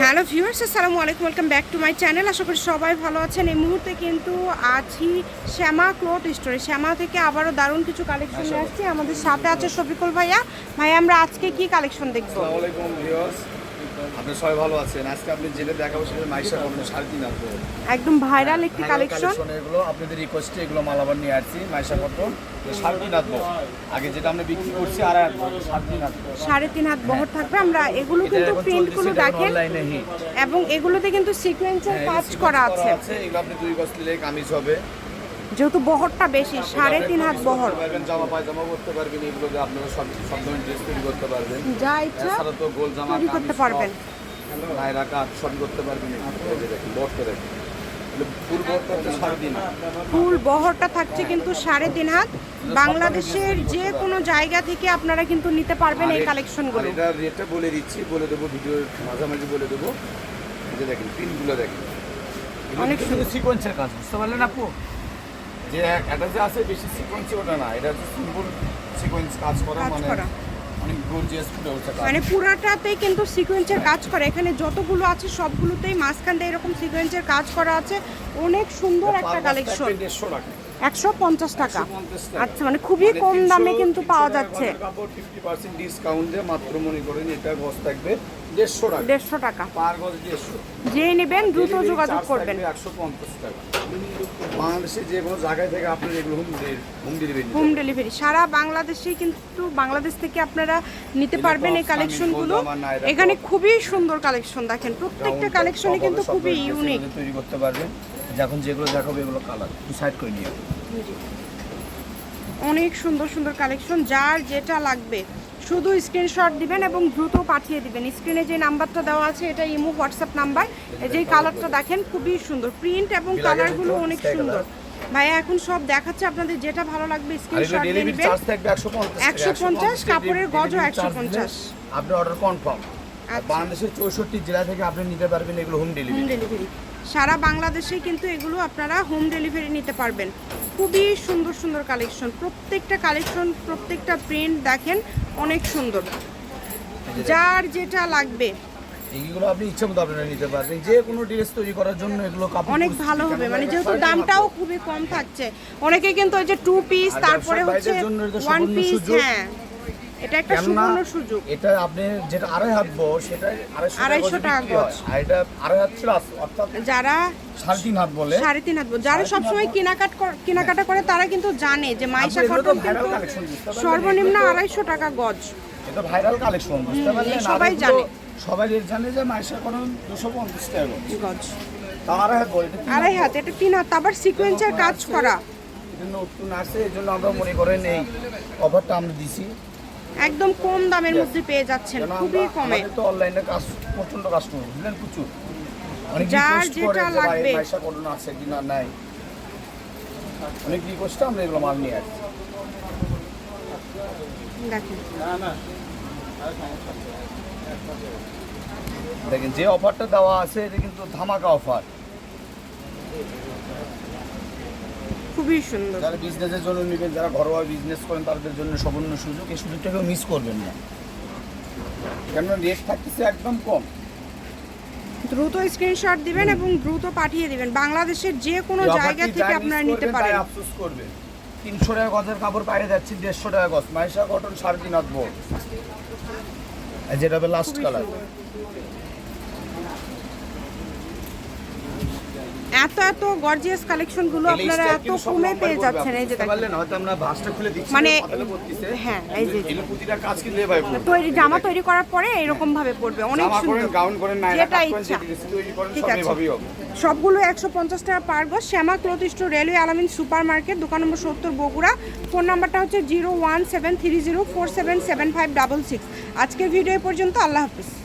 Hello viewers আসসালামু আলাইকুম welcome back to my channel. আশা করি সবাই ভালো আছেন। এই মুহূর্তে কিন্তু আছি শ্যামা ক্লোথ স্টোরে। শ্যামা থেকে আবারও দারুণ কিছু কালেকশন নিয়ে আসছি। আমাদের সাথে আছে শফিকুল ভাইয়া। ভাই আমরা আজকে কি কালেকশন দেখব? আসসালামু আলাইকুম ভিউয়ার্স। আপনি সবাই ভালো আছেন। আজকে আপনি যেটা দেখাবো সেটা মাইশা কটন সাড়ে তিন হাত বড়। একদম ভাইরাল একটি কালেকশন এগুলো আপনাদের রিকোয়েস্টে এগুলো মালাবার নিয়ে আসছি মাইশা কটন সাড়ে তিন হাত আগে যেটা আমরা বিক্রি করছি সাড়ে তিন হাত সাড়ে তিন হাত বহর থাকবে। আমরা এগুলো কিন্তু প্রিন্টগুলো দেখেন। এবং এগুলোতে কিন্তু সিকোয়েন্সের হ্যাঁ, কাজ করা আছে। এগুলো আপনি দুই গজ নিলে কামিজ হবে। যেহেতু বহরটা বেশি সাড়ে তিন হাত বহর। করতে পারবেন জামা পায়জামা করতে পারবেন এগুলো আপনারা সব সব ধরনের ড্রেস তৈরি করতে পারবেন। যা ইচ্ছা তো গোল জামা তৈরি করতে পারবেন। টপ, নায়রা কাট সবই করতে পারবেন। এই দেখেন ফুল সাড়ে তিন হাত। ফুল বহরটা থাকছে কিন্তু সাড়ে তিন হাত। বাংলাদেশের যে কোনো জায়গা থেকে আপনারা কিন্তু নিতে পারবেন এই কালেকশনগুলো। এটা রেটটা বলে দিচ্ছি বলে দেবো ভিডিওর মাঝামাঝি বলে দেবো। এই যে দেখেন পিনগুলো দেখেন। অনেক শুধু সিকোয়েন্সের কাজ বুঝতে পারলেন আপু? যে এটা যে আছে বেশি সিকোয়েন্সি ওটা না এটা হচ্ছে সিম্পল সিকোয়েন্স কাজ করা মানে। অনেক গর্জিয়াস ফুটে উঠছে মানে পুরাটাতেই কিন্তু সিকোয়েন্সের কাজ করে এখানে যতগুলো আছে সবগুলোতেই মাঝখান দিয়ে এরকম সিকোয়েন্সের কাজ করা আছে অনেক সুন্দর একটা কালেকশন দেড়শো টাকা একশো পঞ্চাশ টাকা। আচ্ছা মানে খুবই মানে কম দামে কিন্তু পাওয়া যাচ্ছে। গজের কাপড় 50% ডিসকাউন্ট দিয়ে মাত্র মনে করেন এটা গজ থাকবে দেড়শো টাকা। দেড়শো টাকা। পার গজ দেড়শো। যেই নেবেন দ্রুত যোগাযোগ করবেন। থাকবে 150 টাকা। বাংলাদেশে যে কোনো জায়গায় থেকে আপনার এগুলো হোম ডেলিভারি হোম ডেলিভারি সারা বাংলাদেশে কিন্তু বাংলাদেশ থেকে আপনারা নিতে পারবেন এই কালেকশনগুলো এখানে খুবই সুন্দর কালেকশন দেখেন প্রত্যেকটা কালেকশনই কিন্তু খুবই ইউনিক তৈরি করতে পারবেন। যখন যেগুলো দেখাবো এগুলো কালার সাইড করে নিয়ে অনেক সুন্দর সুন্দর কালেকশন যার যেটা লাগবে শুধু স্ক্রিনশট দিবেন এবং দ্রুত পাঠিয়ে দিবেন। স্ক্রিনে যে নাম্বারটা দেওয়া আছে এটা ইমো হোয়াটসঅ্যাপ নাম্বার। এই যে কালারটা দেখেন খুবই সুন্দর। প্রিন্ট এবং কালারগুলো অনেক সুন্দর। ভাইয়া এখন সব দেখাচ্ছে আপনাদের যেটা ভালো লাগবে স্ক্রিনশট থাকবে 150 150 কাপড়ের গজও 150 আপনি অর্ডার কনফার্ম আচ্ছা। বাংলাদেশের চৌষট্টি জেলা থেকে আপনি নিতে পারবেন এগুলো হোম হোম ডেলিভারি ডেলিভারি সারা বাংলাদেশে কিন্তু এগুলো আপনারা হোম ডেলিভারি নিতে পারবেন। খুবই সুন্দর সুন্দর কালেকশন প্রত্যেকটা কালেকশন প্রত্যেকটা প্রিন্ট দেখেন অনেক সুন্দর। যার যেটা লাগবে। এইগুলো আপনি ইচ্ছা মতো আপনারা নিতে পারবেন। যে কোনো ড্রেস তৈরি করার জন্য এগুলো অনেক ভালো হবে। মানে যেহেতু দামটাও খুবই কম থাকছে। অনেকে কিন্তু ওই যে টু পিস তারপরে হচ্ছে ওয়ান পিস হ্যাঁ। এটা একটা সুবর্ণ সুযোগ। এটা আপনি যেটা আড়াই হাত বড় সেটা আড়াইশো টাকা গজে। আর এটা আড়াই হাত প্লাস অর্থাৎ যারা সাড়ে তিন হাত বলে। সাড়ে তিন হাত বড়, যারা সবসময় কেনাকাট কেনাকাটা করে তারা কিন্তু জানে যে মাইশা কটন কিন্তু? সর্বনিম্ন আড়াইশো টাকা গজ। এটা ভাইরাল কালেকশন বুঝতে পারলেন? সবাই জানে। সবাই জানে যে মাইশা করুন দুশো পঞ্চাশ টাকা গজ। আড়াই হাত এটা তিন হাত আবার সিকোয়েন্সের কাজ করা। নতুন আসছে এই জন্য আমরা মনে করেন এই অফারটা আমরা দিছি। একদম কম দামের মধ্যে পেয়ে যাচ্ছেন কেন খুবই কমে। তো অনলাইনে কাজ প্রচণ্ড কাস্টমার বুঝলেন প্রচুর। অনেক যার যেটা লাগবে। মাইশা করুন আছে কিনা নাই। অনেক রিকোয়েস্টে আমরা এগুলো মাল নিয়ে আসছি। দেখেন। দেখেন যে অফারটা দেওয়া আছে এটা কিন্তু ধামাকা অফার খুবই সুন্দর। যারা বিজনেসের জন্য নেবেন যারা ঘরোয়া বিজনেস করেন তাদের জন্য সবর্ণ সুযোগ। এই সুযোগটাকেও মিস করবেন না। কেননা রেট থাকতেছে একদম কম। দ্রুত স্ক্রিনশট দিবেন এবং দ্রুত পাঠিয়ে দিবেন। বাংলাদেশের যে কোনো জায়গা থেকে আপনারা নিতে পারেন। আফসোস করবেন। তিনশো টাকা গজের কাপড় বাইরে যাচ্ছি দেড়শো টাকা গজ। মাইশা কটন সাড়ে তিন হাত যেটা হবে লাস্ট কালার। এত এত গর্জিয়াস কালেকশনগুলো আপনারা এত কমে পেয়ে যাচ্ছেন এই যে দেখেন। হয়তো আমরা ভাঁজটা খুলে দিচ্ছি মানে- হ্যাঁ, এই যে- প্রতিটা কাজ এভাবে পড়বে। তৈরি জামা তৈরি করার পরে এরকম ভাবে পড়বে অনেক সুন্দর। গাউন করেন নাইরা যেটা ইচ্ছা। ঠিক আছে। সবগুলো একশো পঞ্চাশ টাকা পার গজ Shyama cloth store railway Alamin super market দোকান নম্বর সত্তর বগুড়া। ফোন নাম্বারটা হচ্ছে zero one seven three zero four seven seven five double six. আজকের ভিডিও পর্যন্ত আল্লাহ হাফিজ।